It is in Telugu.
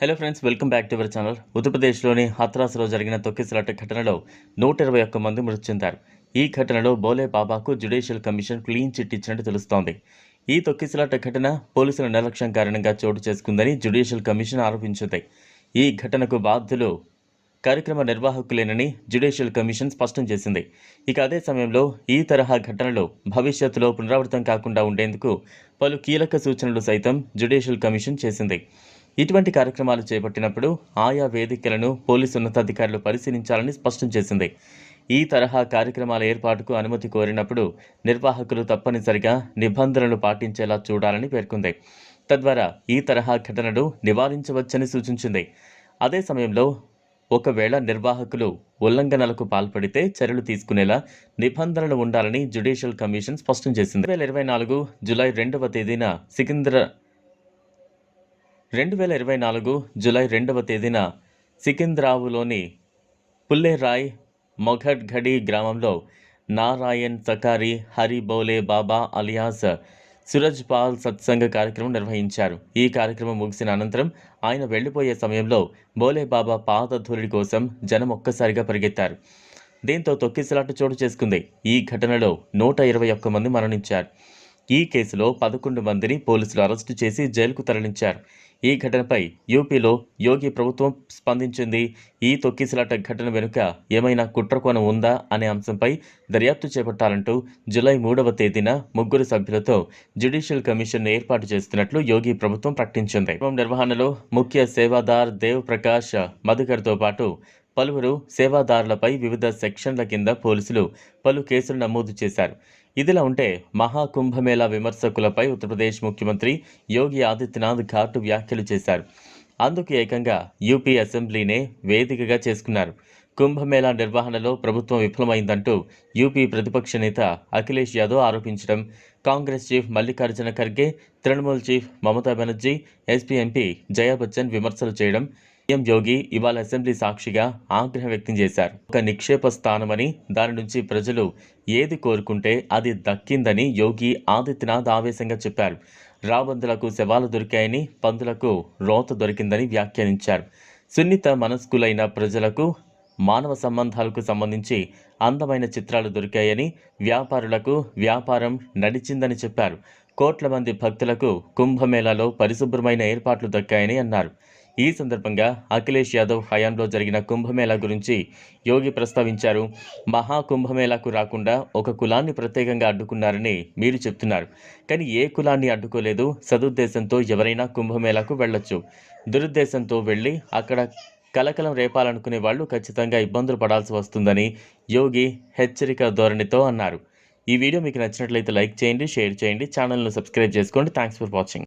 Hello friends welcome back to our channel ఉత్తరప్రదేశ్లోని హత్రాస్లో జరిగిన తొక్కిసలాట ఘటనలో నూట ఇరవై ఒక్క మంది మృతి చెందారు. ఈ ఘటనలో బోలే బాబాకు జ్యుడిషియల్ కమిషన్ క్లీన్ చిట్ ఇచ్చినట్టు తెలుస్తోంది. ఈ తొక్కిసలాట ఘటన పోలీసుల నిర్లక్ష్యం కారణంగా చోటు చేసుకుందని జ్యుడిషియల్ కమిషన్ ఆరోపించింది. ఈ ఘటనకు బాధ్యులు కార్యక్రమ నిర్వాహకులేనని జ్యుడిషియల్ కమిషన్ స్పష్టం చేసింది. ఇక అదే సమయంలో ఈ తరహా ఘటనలు భవిష్యత్తులో పునరావృతం కాకుండా ఉండేందుకు పలు కీలక సూచనలు సైతం జ్యుడిషియల్ కమిషన్ చేసింది. ఇటువంటి కార్యక్రమాలు చేపట్టినప్పుడు ఆయా వేదికలను పోలీసు ఉన్నతాధికారులు పరిశీలించాలని స్పష్టం చేసింది. ఈ తరహా కార్యక్రమాల ఏర్పాటుకు అనుమతి కోరినప్పుడు నిర్వాహకులు తప్పనిసరిగా నిబంధనలు పాటించేలా చూడాలని పేర్కొంది. తద్వారా ఈ తరహా ఘటనలు నివారించవచ్చని సూచించింది. అదే సమయంలో ఒకవేళ నిర్వాహకులు ఉల్లంఘనలకు పాల్పడితే చర్యలు తీసుకునేలా నిబంధనలు ఉండాలని జ్యుడిషియల్ కమిషన్ స్పష్టం చేసింది. రెండు వేల ఇరవై నాలుగు జూలై రెండవ తేదీన సికింద్ర రెండు వేల ఇరవై నాలుగు జూలై రెండవ తేదీన సికింద్రావులోని పుల్లేరాయ్ మొఘడ్ఘడి గ్రామంలో నారాయణ్ సకారి హరి బోలే బాబా అలియాస్ సురజ్ పాల్ సత్సంగ కార్యక్రమం నిర్వహించారు. ఈ కార్యక్రమం ముగిసిన అనంతరం ఆయన వెళ్ళిపోయే సమయంలో బోలే బాబా పాదధూళి కోసం జనం ఒక్కసారిగా పరిగెత్తారు. దీంతో తొక్కిసలాట చోటు చేసుకుంది. ఈ ఘటనలో నూట ఇరవై ఒక్క మంది మరణించారు. ఈ కేసులో పదకొండు మందిని పోలీసులు అరెస్టు చేసి జైలుకు తరలించారు. ఈ ఘటనపై యూపీలో యోగి ప్రభుత్వం స్పందించింది. ఈ తొక్కిసలాట ఘటన వెనుక ఏమైనా కుట్రకోణం ఉందా అనే అంశంపై దర్యాప్తు చేపట్టాలంటూ జులై మూడవ తేదీన ముగ్గురు సభ్యులతో జ్యుడిషియల్ కమిషన్ ఏర్పాటు చేస్తున్నట్లు యోగి ప్రభుత్వం ప్రకటించింది. నిర్వహణలో ముఖ్య సేవాదార్ దేవ్ ప్రకాష్ మధుకర్తో పాటు పలువురు సేవాదారులపై వివిధ సెక్షన్ల కింద పోలీసులు పలు కేసులు నమోదు చేశారు. ఇదిలా ఉంటే మహాకుంభమేళా విమర్శకులపై ఉత్తరప్రదేశ్ ముఖ్యమంత్రి యోగి ఆదిత్యనాథ్ ఘాటు వ్యాఖ్యలు చేశారు. అందుకు ఏకంగా యూపీ అసెంబ్లీనే వేదికగా చేసుకున్నారు. కుంభమేళా నిర్వహణలో ప్రభుత్వం విఫలమైందంటూ యూపీ ప్రతిపక్ష నేత Akhilesh Yadav ఆరోపించడం Congress chief Mallikarjuna Kharge Trinamool chief Mamata Banerjee SP MP Jaya Bachchan విమర్శలు చేయడం సీఎం యోగి ఇవాళ అసెంబ్లీ సాక్షిగా ఆగ్రహం వ్యక్తం చేశారు. ఒక నిక్షేప స్థానమని దాని నుంచి ప్రజలు ఏది కోరుకుంటే అది దక్కిందని యోగి ఆదిత్యనాథ్ ఆవేశంగా చెప్పారు. రాబందులకు శవాలు దొరికాయని పందులకు రోత దొరికిందని వ్యాఖ్యానించారు. సున్నిత మనస్కులైన ప్రజలకు మానవ సంబంధాలకు సంబంధించి అందమైన చిత్రాలు దొరికాయని వ్యాపారులకు వ్యాపారం నడిచిందని చెప్పారు. కోట్ల మంది భక్తులకు కుంభమేళాలో పరిశుభ్రమైన ఏర్పాట్లు దక్కాయని అన్నారు. ఈ సందర్భంగా అఖిలేష్ యాదవ్ హయాంలో జరిగిన కుంభమేళా గురించి యోగి ప్రస్తావించారు. మహా కుంభమేళాకు రాకుండా ఒక కులాన్ని ప్రత్యేకంగా అడ్డుకున్నారని మీరు చెప్తున్నారు. కానీ ఏ కులాన్ని అడ్డుకోలేదు? సదుద్దేశంతో ఎవరైనా కుంభమేళాకు వెళ్ళొచ్చు. దురుద్దేశంతో వెళ్ళి అక్కడ కలకలం రేపాలనుకునే వాళ్ళు ఖచ్చితంగా ఇబ్బందులు పడాల్సి వస్తుందని యోగి హెచ్చరిక ధోరణితో అన్నారు. ఈ వీడియో మీకు నచ్చినట్లయితే లైక్ చేయండి షేర్ చేయండి ఛానల్ను సబ్స్క్రైబ్ చేసుకోండి. Thanks for watching.